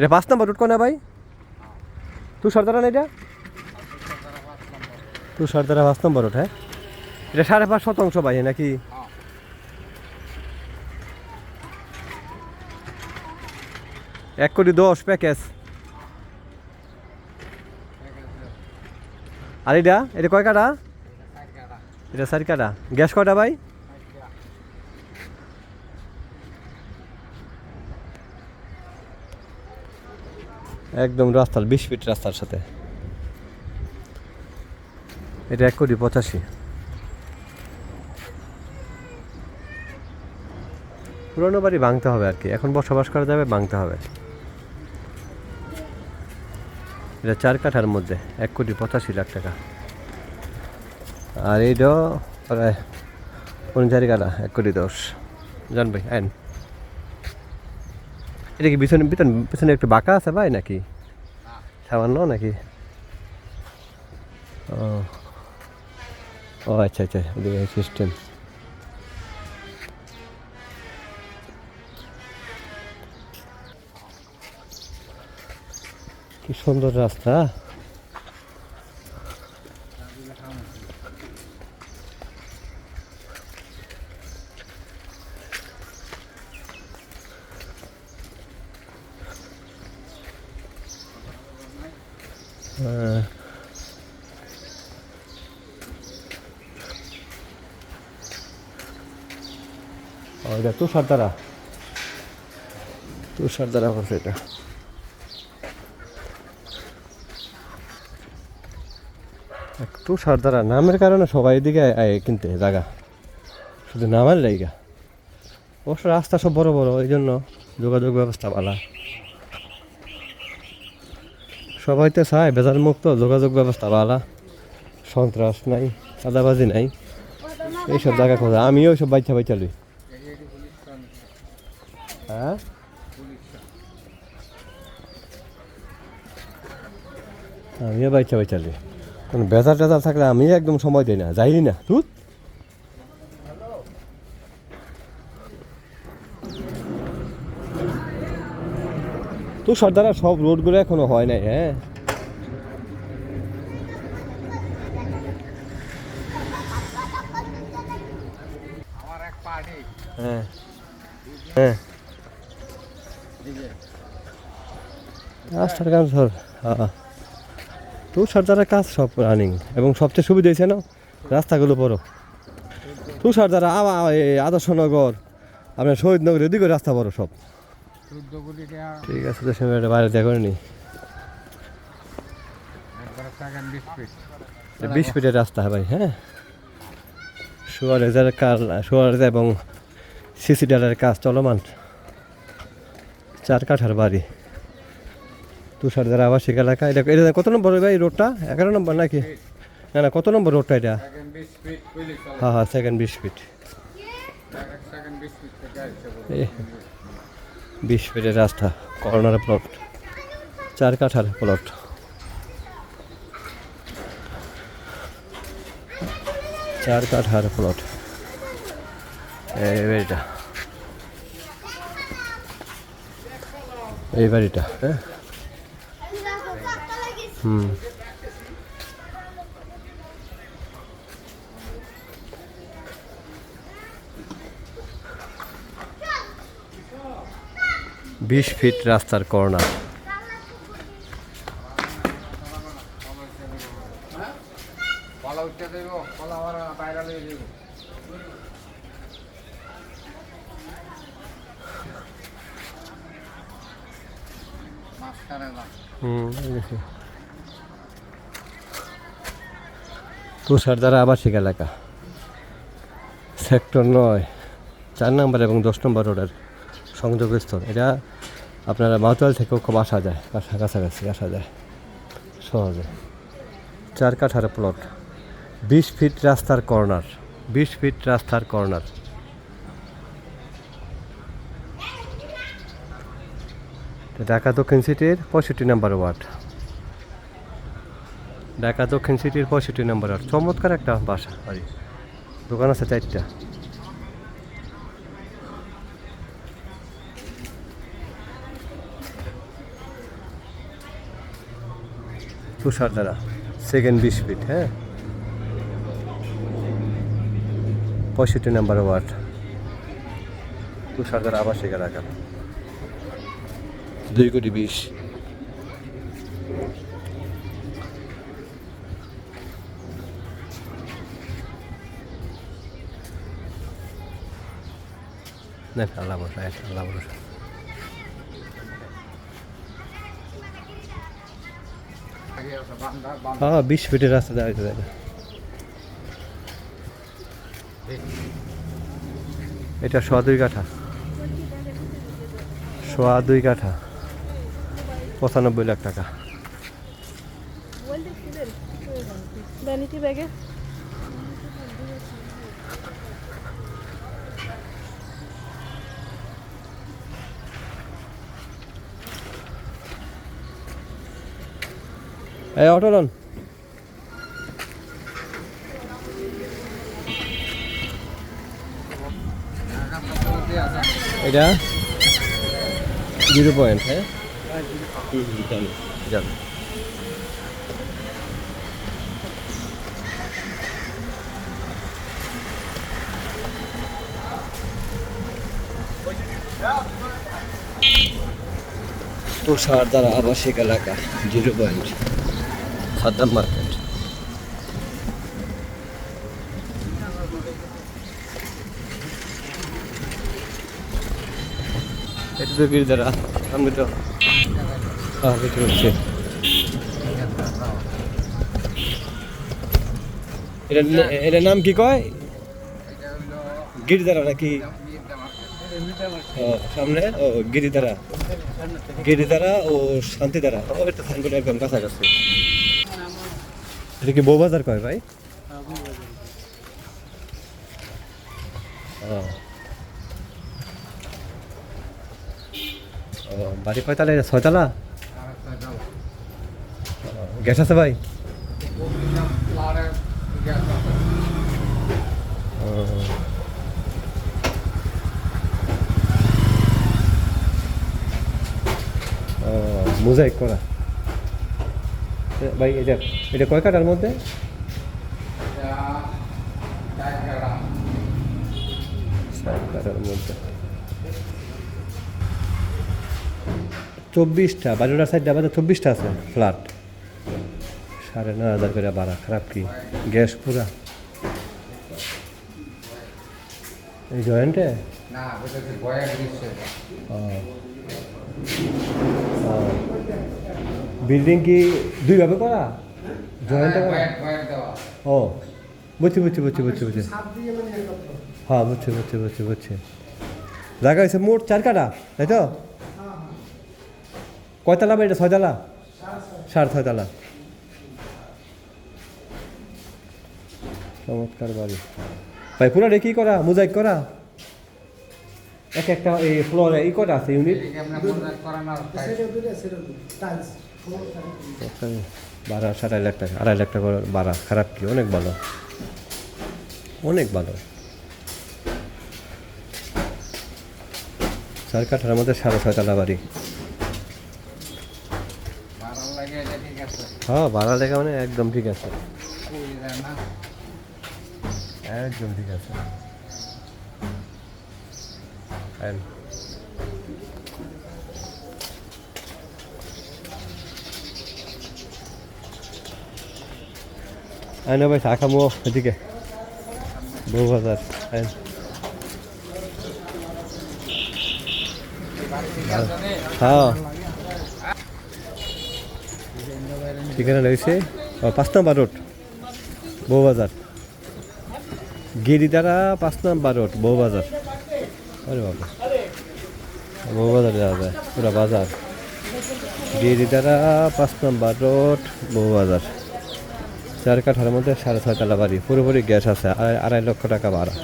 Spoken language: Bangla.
এটা পাঁচ নম্বর রুট কোনা ভাই? তুষার না এটা? তুষার দ্বারা পাঁচ নম্বর রুট হ্যাঁ? এটা সাড়ে পাঁচ শতাংশ ভাই নাকি? এক কোটি দশ প্যাকেজ। আর এটা এটা কয় কাটা এটা চারি কাটা গ্যাস কয়টা ভাই? একদম রাস্তার, বিশ ফিট রাস্তার সাথে। এটা এক কোটি পঁচাশি। পুরনো বাড়ি ভাঙতে হবে আর কি। এখন বসবাস করা যাবে, ভাঙতে হবে। এটা চার কাঠার মধ্যে, এক কোটি পঁচাশি লাখ টাকা। আর এইটাও প্রায় পঞ্চারি কাটা এক কোটি দশ। জান ভাই, আইন। এটা কি পিছনে পিছনে পিছনে একটু বাঁকা আছে ভাই নাকি? সামান্য নাকি? ও। আচ্ছা আচ্ছা সিস্টেম কি সুন্দর রাস্তা হ্যাঁ। ও, এটা তুষার দ্বারা? তুষার দ্বারা করছে এটা। একটু সর্দারা নামের কারণে সবাই এদিকে আয় কিনতে জায়গা। শুধু নামের জায়গা। অবশ্য রাস্তা সব বড় বড় এই জন্য যোগাযোগ ব্যবস্থা ভালো সবাই তো চায় বেজার মুক্ত যোগাযোগ ব্যবস্থা ভালো সন্ত্রাস নাই, চাঁদাবাজি নাই, এইসব জায়গা খোঁজা। আমিও সব বাইচা বাইচা লই। হ্যাঁ? আমিও বাইচা বাইচা লই। কোনো বেজার টেজার থাকলে আমি একদম সময় দিই না যাই না। তুই তো সর্দারা সব রোডগুলো এখনও হয় নাই হ্যাঁ। হ্যাঁ হ্যাঁ। রাস্তার কাজ সর হ্যাঁ তো সর্দারের কাজ সব রানিং এবং সবচেয়ে সুবিধা হয়েছে না? রাস্তাগুলো বড়। তো সর্দারা আবার আদর্শনগর আপনার শহীদনগর এদিকে রাস্তা বড় সব। ঠিক আছে তো সেটা বাইরে দেখা নি। বিশ ফিটের রাস্তা ভাই হ্যাঁ? সুয়ারেজের কার সুয়ারেজ এবং সিসি ডালের কাজ চলমান। চার কাঠার বাড়ি। তুষার দ্বারা আবাসিক এলাকা এটা এটা কত নম্বর ভাই রোডটা? এগারো নম্বর নাকি? না না কত নম্বর রোডটা এটা? হ্যাঁ হ্যাঁ সেকেন্ড বিশ ফিট। বিশ ফিটের রাস্তা, কর্নার প্লট চার কাঠার প্লট চার কাঠার প্লট এই বাড়িটা। এই বাড়িটা হ্যাঁ? হুম। বিশ ফিট রাস্তার কর্নার। তুষার দ্বারা আবাসিক এলাকা। সেক্টর নয়, চার নম্বর এবং দশ নম্বর রোডের সংযোগস্থল। এটা আপনারা মাতুয়াল থেকেও খুব আসা যায়, কাছা কাছাকাছি আসা যায়, সহজে। চার কাঠার প্লট বিশ ফিট রাস্তার কর্নার বিশ ফিট রাস্তার কর্নার ঢাকা দক্ষিণ সিটির পঁয়ষট্টি নাম্বার ওয়ার্ড। ঢাকা দক্ষিণ সিটির পঁয়ষট্টি নাম্বার ওয়ার্ড। চমৎকার একটা বাসা, বাড়ি। দোকান আছে চারটা। তুষার দ্বারা সেকেন্ড বিশ ফিট হ্যাঁ? পঁয়ষট্টি নাম্বার ওয়ার্ড। তুষার দ্বারা আবাসিক এলাকা দুই কোটি বিশ। দেখ আল্লাহ বসা আল্লাহ বসা হ্যাঁ বিশ ফিটের রাস্তা দাঁড়িয়ে যায় এটা সোয়া দুই কাঠা। সোয়া দুই কাঠা। পঁচানব্বই লাখ টাকা। এই অটো লন এটা জিরো পয়েন্ট হ্যাঁ জানি তুষার দ্বারা আবাসিক এলাকা জিরো পয়েন্ট সাদ্দাম মার্কেট। এটা তো আমি তো হ্যাঁ এটা এটার নাম কি কয়? গিরিধারা নাকি? সামনে? ও গিরিধারা গিরিধারা ও শান্তিধারা ও এটা সাইনবোর্ড একদম কাছাকাছি। এটা কি বউবাজার কয় ভাই? ও। ও, বাড়ি কয়তালা এটা ছয়তালা আর একটা যাও গ্যাস আছে ভাই? লারে গ্যাস আছে ও। ও, মোজাইক করা। এ, ভাই এটা এটা কয় কাটার মধ্যে? কাটার মধ্যে। চব্বিশটা বারোটার সাইড আমাদের চব্বিশটা আছে, ফ্ল্যাট। সাড়ে নয় হাজার করে বাড়া খারাপ কি? গ্যাস পুরা। এই জয়েন্টে? না বিল্ডিং কি দুইভাবে করা? জয়েন্টে বয়ার ও। বুঝছি বুঝছি বুঝছি বুঝছি বুঝছি। হ্যাঁ বুঝছি বুঝছি বুঝছি বুঝছি। জায়গা হয়েছে মোট চার কাটা তাই তো? কয়তলা বাড়িটা ছয়তলা সাড়ে ছয়তলা চমৎকার বাড়ি। ভাই পুরো কি করা মোজাইক করা? এক একটা এই ফ্লোরে ই করা আছে ইউনিট বারো সাড়াই লাখ টাকা আড়াই লাখ টাকা বাড়া খারাপ কি? অনেক ভালো। অনেক ভালো। চার কাঠার মধ্যে সাড়ে ছয়তলা বাড়ি। হ্যাঁ ভাড়া লেখা মানে একদম ঠিক আছে। একদম ঠিক আছে। চা খামো এদিকে। বউ বাজার আইন ঠিক আছে রে হ্যাঁ ঠিকানা রয়েছে পাঁচ নম্বর রোড বউবাজার গিরিদারা পাঁচ নম্বর রোড বউবাজার আরে বাবা। বউবাজার যাওয়া যায়, পুরা বাজার। গিরিদারা পাঁচ নম্বর রোড বউবাজার চার কাঠার মধ্যে সাড়ে ছয়তলা বাড়ি, পুরোপুরি গ্যাস আছে আড়াই লক্ষ টাকা ভাড়া।